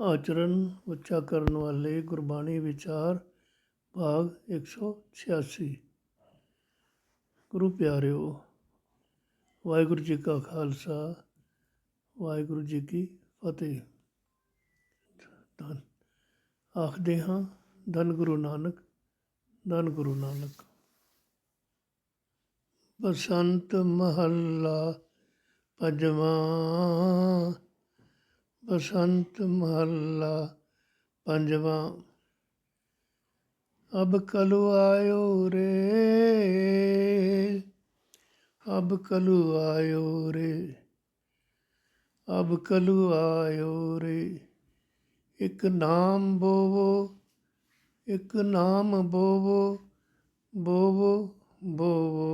ਆਚਰਨ ਉੱਚਾ ਕਰਨ ਵਾਲੇ ਗੁਰਬਾਣੀ ਵਿਚਾਰ, ਭਾਗ 186 ਗੁਰੂ ਪਿਆਰਿਓ, ਵਾਹਿਗੁਰੂ ਜੀ ਕਾ ਖਾਲਸਾ, ਵਾਹਿਗੁਰੂ ਜੀ ਕੀ ਫਤਿਹ। ਧੰਨ, ਆਖਦੇ ਹਾਂ, ਧੰਨ ਗੁਰੂ ਨਾਨਕ, ਧੰਨ ਗੁਰੂ ਨਾਨਕ। ਬਸੰਤ ਮਹੱਲਾ ਪੰਜਵਾਂ ਬਸੰਤ ਮਹੱਲਾ ਪੰਜਵਾਂ। ਅਬ ਕਲੂ ਆਇਓ ਰੇ। ਅਬ ਕਲੂ ਆਇਓ ਰੇ। ਅਬ ਕਲੂ ਆਇਓ ਰੇ। ਇੱਕ ਨਾਮ ਬੋਵੋ, ਇੱਕ ਨਾਮ ਬੋਵੋ ਬੋਵੋ ਬੋਵੋ।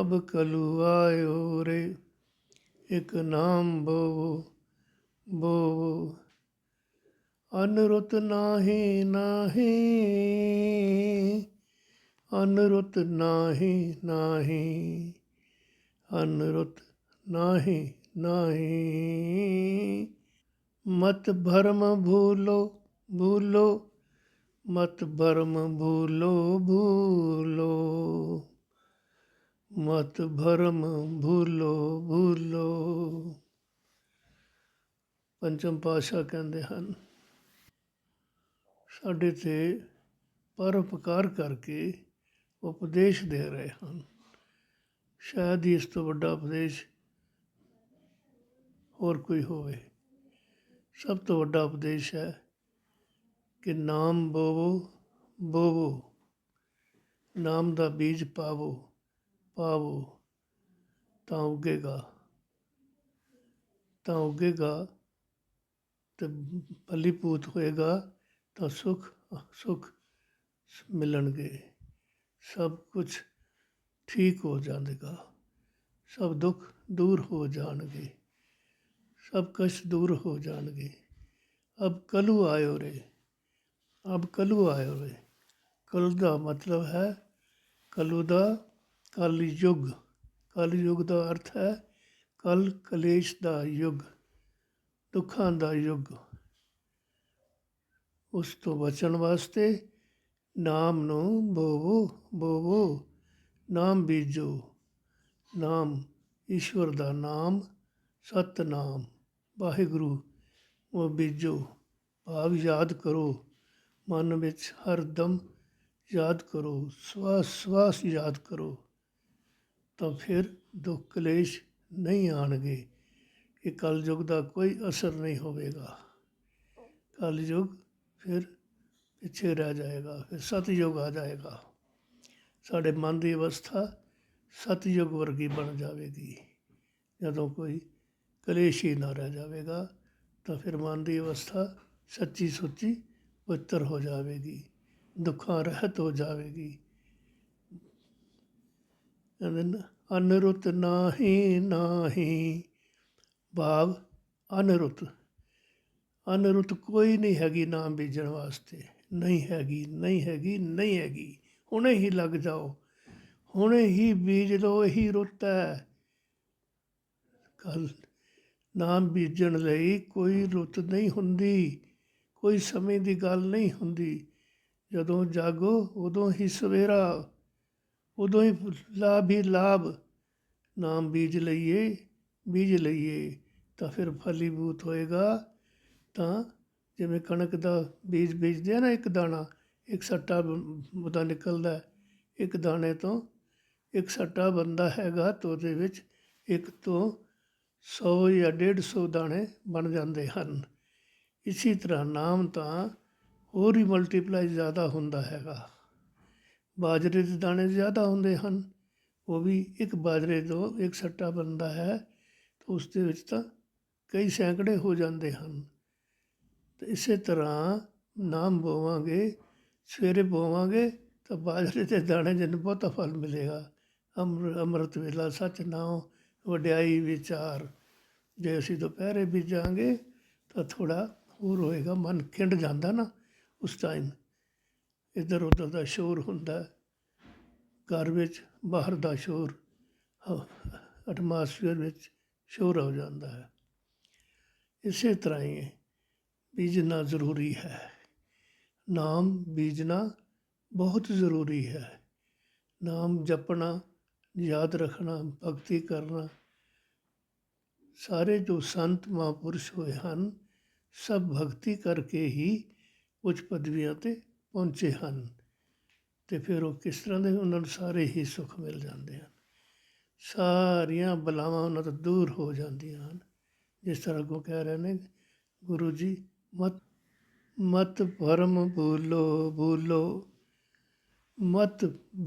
ਅਬ ਕਲੂ ਆਇਓ ਰੇ। ਇੱਕ ਨਾਮ ਬੋ ਬੋ ਅਨਰੁੱਤ ਨਾਹੀ ਨਾਹੀ, ਅਨਰੁੱਤ ਨਾਹੀ ਨਾਹੀ, ਅਨਰੁਤ ਨਾਹੀ ਨਾਹੀ। ਮਤ ਭਰਮ ਭੂਲੋ ਭੂਲੋ। ਮਤ ਭਰਮ ਭੂਲੋ ਭੂਲੋ। ਮਤ ਭਰਮ ਭੂਲੋ ਭੂਲੋ ਪੰਚਮ ਪਾਸ਼ਾ ਕਹਿੰਦੇ ਹਨ ਸਾਡੇ ਤੇ ਪਰਉਪਕਾਰ ਕਰਕੇ ਉਪਦੇਸ਼ ਦੇ ਰਹੇ ਹਨ ਸ਼ਾਇਦ ਹੀ ਇਸ ਤੋਂ ਵੱਡਾ ਉਪਦੇਸ਼ ਹੋਰ ਕੋਈ ਹੋਵੇ ਸਭ ਤੋਂ ਵੱਡਾ ਉਪਦੇਸ਼ ਹੈ ਕਿ ਨਾਮ ਬੋਵੋ ਬੋਵੋ ਨਾਮ ਦਾ ਬੀਜ ਪਾਵੋ ਪਾਵੋ ਤਾਂ ਉੱਗੇਗਾ ਤਾਂ ਉੱਗੇਗਾ ਤੇ ਫਲੀਭੂਤ ਹੋਏਗਾ ਤਾਂ ਸੁਖ ਸੁਖ ਮਿਲਣਗੇ। ਸਭ ਕੁਝ ਠੀਕ ਹੋ ਜਾਵੇਗਾ, ਸਭ ਦੁੱਖ ਦੂਰ ਹੋ ਜਾਣਗੇ, ਸਭ ਕਸ਼ਟ ਦੂਰ ਹੋ ਜਾਣਗੇ। ਅਬ ਕਲੂ ਆਇਓ ਰੇ, ਅਬ ਕਲੂ ਆਇਓ ਰੇ। ਕਲ ਦਾ ਮਤਲਬ ਹੈ, ਕਲੂ ਦਾ ਕਲ ਯੁੱਗ। ਕਲ ਯੁੱਗ ਦਾ ਅਰਥ ਹੈ ਕਲ ਕਲੇਸ਼ ਦਾ ਯੁੱਗ, ਦੁੱਖਾਂ ਦਾ ਯੁੱਗ। ਉਸ ਤੋਂ ਬਚਣ ਵਾਸਤੇ ਨਾਮ ਨੂੰ ਬੋਵੋ ਬੋਵੋ, ਨਾਮ ਬੀਜੋ। ਨਾਮ, ਈਸ਼ਵਰ ਦਾ ਨਾਮ, ਸਤਨਾਮ। ਵਾਹਿਗੁਰੂ, ਉਹ ਬੀਜੋ। ਭਾਵ ਯਾਦ ਕਰੋ, ਮਨ ਵਿੱਚ ਹਰ ਦਮ ਯਾਦ ਕਰੋ ਸਵਾਸ ਸਵਾਸ ਯਾਦ ਕਰੋ। ਤਾਂ ਫਿਰ ਦੁੱਖ ਕਲੇਸ਼ ਨਹੀਂ ਆਣਗੇ ਕਿ ਕਲਯੁਗ ਦਾ ਕੋਈ ਅਸਰ ਨਹੀਂ ਹੋਵੇਗਾ। ਕਲਯੁਗ ਫਿਰ ਪਿੱਛੇ ਰਹਿ ਜਾਏਗਾ, ਫਿਰ ਸਤਯੁਗ ਆ ਜਾਏਗਾ। ਸਾਡੇ ਮਨ ਦੀ ਅਵਸਥਾ ਸਤਯੁਗ ਵਰਗੀ ਬਣ ਜਾਵੇਗੀ। ਜਦੋਂ ਕੋਈ ਕਲੇਸ਼ ਹੀ ਨਾ ਰਹਿ ਜਾਵੇਗਾ, ਤਾਂ ਫਿਰ ਮਨ ਦੀ ਅਵਸਥਾ ਸੱਚੀ ਸੁੱਚੀ ਪਵਿੱਤਰ ਹੋ ਜਾਵੇਗੀ। ਦੁੱਖਾਂ ਰਹਿਤ ਹੋ ਜਾਵੇਗੀ। ਅਨਰੁੱਤ ਨਾਹੀ ਨਾਹੀ। ਭਾਵ ਅਨਰੁੱਤ। ਅਨਰੁੱਤ ਕੋਈ ਨਹੀਂ ਹੈਗੀ ਨਾਮ ਬੀਜਣ ਵਾਸਤੇ। ਨਹੀਂ ਹੈਗੀ ਨਹੀਂ ਹੈਗੀ ਨਹੀਂ ਹੈਗੀ। ਹੁਣੇ ਹੀ ਲੱਗ ਜਾਓ। ਹੁਣੇ ਹੀ ਬੀਜ ਲਓ, ਇਹੀ ਰੁੱਤ ਹੈ। ਕੱਲ ਨਾਮ ਬੀਜਣ ਲਈ ਕੋਈ ਰੁੱਤ ਨਹੀਂ ਹੁੰਦੀ। ਕੋਈ ਸਮੇਂ ਦੀ ਗੱਲ ਨਹੀਂ ਹੁੰਦੀ। ਜਦੋਂ ਜਾਗੋ, ਉਦੋਂ ਹੀ ਸਵੇਰਾ। ਉਦੋਂ ਹੀ ਲਾਭ ਹੀ ਲਾਭ ਨਾਮ ਬੀਜ ਲਈਏ ਬੀਜ ਲਈਏ, ਤਾਂ ਫਿਰ ਫਲੀਭੂਤ ਹੋਏਗਾ। ਤਾਂ ਜਿਵੇਂ ਕਣਕ ਦਾ ਬੀਜ ਬੀਜਦੇ ਆ ਨਾ ਇੱਕ ਦਾਣਾ, ਇੱਕ ਸੱਟਾ ਉਹਦਾ ਨਿਕਲਦਾ ਇੱਕ ਦਾਣੇ ਤੋਂ ਇੱਕ ਸੱਟਾ ਬੰਦਾ ਹੈਗਾ ਤਾਂ ਉਹਦੇ ਵਿੱਚ ਇੱਕ ਤੋਂ 100 ਜਾਂ 150 ਦਾਣੇ ਬਣ ਜਾਂਦੇ ਹਨ। ਇਸੇ ਤਰ੍ਹਾਂ ਨਾਮ ਤਾਂ ਹੋਰ ਹੀ ਮਲਟੀਪਲਾਈ ਜ਼ਿਆਦਾ ਹੁੰਦਾ ਹੈਗਾ। ਬਾਜਰੇ ਦੇ ਦਾਣੇ ਜ਼ਿਆਦਾ ਹੁੰਦੇ ਹਨ। ਉਹ ਵੀ ਇੱਕ ਬਾਜਰੇ ਤੋਂ ਇੱਕ ਸੱਟਾ ਬਣਦਾ ਹੈ ਤਾਂ ਉਸ ਦੇ ਵਿੱਚ ਤਾਂ ਕਈ ਸੈਂਕੜੇ ਹੋ ਜਾਂਦੇ ਹਨ। ਤੇ ਇਸੇ ਤਰ੍ਹਾਂ ਨਾਮ ਬੋਵਾਂਗੇ, ਸਵੇਰੇ ਬੋਵਾਂਗੇ ਤਾਂ ਬਾਜਰੇ ਦੇ ਦਾਣੇ ਜਨ ਬਹੁਤਾ ਫਲ ਮਿਲੇਗਾ। ਅੰਮ੍ਰਿ, ਅੰਮ੍ਰਿਤ ਵੇਲਾ ਸੱਚ ਨਾਮ ਵਡਿਆਈ ਵਿਚਾਰ। ਜੇ ਅਸੀਂ ਦੁਪਹਿਰੇ ਬੀਜਾਂਗੇ ਤਾਂ ਥੋੜਾ ਹੋਰ ਹੋਏਗਾ, ਮਨ ਖਿੰਡ ਜਾਂਦਾ ਨਾ ਉਸ ਟਾਈਮ ਇੱਧਰ ਉੱਧਰ ਦਾ ਸ਼ੋਰ ਹੁੰਦਾ ਘਰ ਵਿੱਚ, ਬਾਹਰ ਦਾ ਸ਼ੋਰ ਐਟਮੋਸਫੀਅਰ ਵਿੱਚ ਸ਼ੋਰ ਹੋ ਜਾਂਦਾ ਹੈ। ਇਸੇ ਤਰ੍ਹਾਂ ਹੀ ਬੀਜਣਾ ਜ਼ਰੂਰੀ ਹੈ। ਨਾਮ ਬੀਜਣਾ ਬਹੁਤ ਜ਼ਰੂਰੀ ਹੈ। ਨਾਮ ਜਪਣਾ, ਯਾਦ ਰੱਖਣਾ, ਭਗਤੀ ਕਰਨਾ, ਸਾਰੇ ਜੋ ਸੰਤ ਮਹਾਂਪੁਰਸ਼ ਹੋਏ ਹਨ, ਸਭ ਭਗਤੀ ਕਰਕੇ ਹੀ ਉੱਚ ਪਦਵੀਆਂ ਤੇ ਪਹੁੰਚੇ ਹਨ ਤੇ ਫਿਰ ਉਹ ਕਿਸ ਤਰ੍ਹਾਂ ਦੇ ਉਹਨਾਂ ਨੂੰ ਸਾਰੇ ਹੀ ਸੁੱਖ ਮਿਲ ਜਾਂਦੇ ਹਨ। ਸਾਰੀਆਂ ਬਲਾਵਾਂ ਉਹਨਾਂ ਤੋਂ ਦੂਰ ਹੋ ਜਾਂਦੀਆਂ ਹਨ। ਜਿਸ ਤਰ੍ਹਾਂ ਕੋ ਕਹਿ ਰਹੇ ਨੇ, ਗੁਰੂ ਜੀ, ਮਤ ਮਤ ਭਰਮ ਭੂਲੋ ਭੂਲੋ, ਮਤ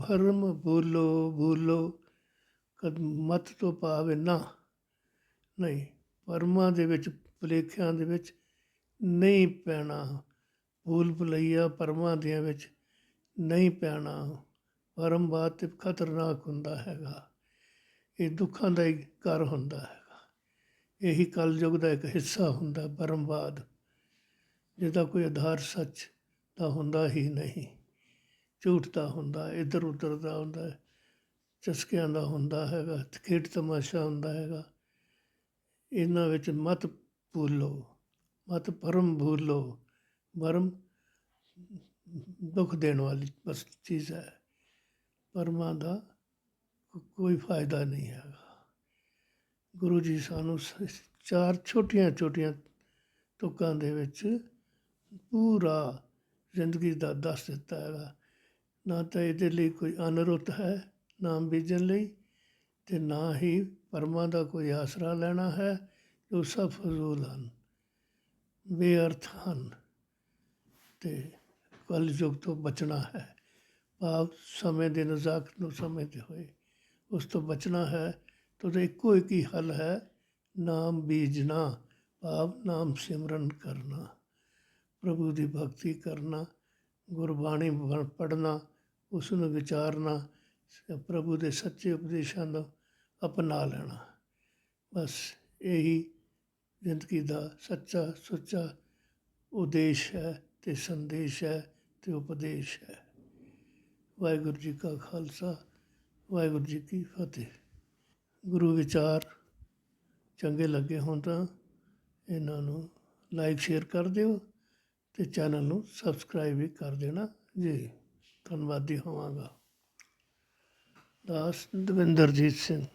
ਭਰਮ ਭੂਲੋ ਭੂਲੋ, ਕਦ ਮਤ ਤੋਂ ਭਾਵ ਨਾ ਨਹੀਂ, ਪਰਮਾਂ ਦੇ ਵਿੱਚ, ਭੁਲੇਖਿਆਂ ਦੇ ਵਿੱਚ ਨਹੀਂ ਪੈਣਾ। ਭੂਲ ਭੁਲਈਆ ਪਰਮਾਂ ਦੇ ਵਿੱਚ ਨਹੀਂ ਪੈਣਾ। ਪਰਮ ਬਾਤ ਖਤਰਨਾਕ ਹੁੰਦਾ ਹੈਗਾ। ਇਹ ਦੁੱਖਾਂ ਦਾ ਇੱਕ ਘਰ ਹੁੰਦਾ ਹੈਗਾ। ਇਹੀ ਕਲਯੁਗ ਦਾ ਇੱਕ ਹਿੱਸਾ ਹੁੰਦਾ ਪਰਮਵਾਦ ਜਿਹਦਾ ਕੋਈ ਆਧਾਰ ਸੱਚ ਦਾ ਹੁੰਦਾ ਹੀ ਨਹੀਂ। ਝੂਠ ਦਾ ਹੁੰਦਾ ਇੱਧਰ ਉੱਧਰ ਦਾ ਹੁੰਦਾ, ਚਸਕਿਆਂ ਦਾ ਹੁੰਦਾ ਹੈਗਾ, ਖੇਡ ਤਮਾਸ਼ਾ ਹੁੰਦਾ ਹੈਗਾ। ਇਹਨਾਂ ਵਿੱਚ ਮਤ ਭੂਲੋ, ਮਤ ਪਰਮ ਭੁੱਲੋ। ਪਰਮ ਦੁੱਖ ਦੇਣ ਵਾਲੀ ਬਸ ਚੀਜ਼ ਹੈ। ਪਰਮਾਂ ਦਾ ਕੋਈ ਫਾਇਦਾ ਨਹੀਂ ਹੈਗਾ। ਗੁਰੂ ਜੀ ਸਾਨੂੰ ਸ- ਚਾਰ ਛੋਟੀਆਂ ਛੋਟੀਆਂ ਤੁਕਾਂ ਦੇ ਵਿੱਚ ਪੂਰਾ ਜ਼ਿੰਦਗੀ ਦਾ ਦੱਸ ਦਿੱਤਾ ਹੈਗਾ। ਨਾ ਤਾਂ ਇਹਦੇ ਲਈ ਕੋਈ ਅਨਰੁੱਤ ਹੈ, ਨਾਮ ਬੀਜਣ ਲਈ ਤੇ ਨਾ ਹੀ ਪਰਮਾਂ ਦਾ ਕੋਈ ਆਸਰਾ ਲੈਣਾ ਹੈ, ਜੋ ਸਭ ਫਜ਼ੂਲ ਹਨ। ਬੇਅਰਥ ਹਨ। ਅਤੇ ਕਲਯੁਗ ਤੋਂ ਬਚਣਾ ਹੈ। ਭਾਵ ਸਮੇਂ ਦੇ ਨਜ਼ਾਕਤ ਨੂੰ ਸਮਝਦੇ ਹੋਏ ਉਸ ਤੋਂ ਬਚਣਾ ਹੈ। ਤਾਂ ਉਹਦਾ ਇੱਕੋ ਇੱਕ ਹੀ ਹੱਲ ਹੈ, ਨਾਮ ਬੀਜਣਾ, ਭਾਵ ਨਾਮ ਸਿਮਰਨ ਕਰਨਾ। ਪ੍ਰਭੂ ਦੀ ਭਗਤੀ ਕਰਨਾ, ਗੁਰਬਾਣੀ ਪੜ੍ਹਨਾ, ਉਸ ਨੂੰ ਵਿਚਾਰਨਾ ਪ੍ਰਭੂ ਦੇ ਸੱਚੇ ਉਪਦੇਸ਼ਾਂ ਨੂੰ ਅਪਣਾ ਲੈਣਾ। ਬਸ ਇਹੀ ਜ਼ਿੰਦਗੀ ਦਾ ਸੱਚਾ ਸੁੱਚਾ ਉਦੇਸ਼ ਹੈ। ਤੇ ਸੰਦੇਸ਼ ਹੈ ਤੇ ਉਪਦੇਸ਼ ਹੈ। ਵਾਹਿਗੁਰੂ ਜੀ ਕਾ ਖਾਲਸਾ, ਵਾਹਿਗੁਰੂ ਜੀ ਕੀ ਫਤਿਹ। ਗੁਰੂ ਵਿਚਾਰ ਚੰਗੇ ਲੱਗੇ ਹੋਣ ਤਾਂ ਇਹਨਾਂ ਨੂੰ ਲਾਈਕ ਸ਼ੇਅਰ ਕਰ ਦਿਓ ਤੇ ਚੈਨਲ ਨੂੰ ਸਬਸਕ੍ਰਾਈਬ ਵੀ ਕਰ ਦੇਣਾ ਜੀ। ਧੰਨਵਾਦੀ ਹੋਵਾਂਗਾ। ਦਾਸ ਦਵਿੰਦਰਜੀਤ ਸਿੰਘ।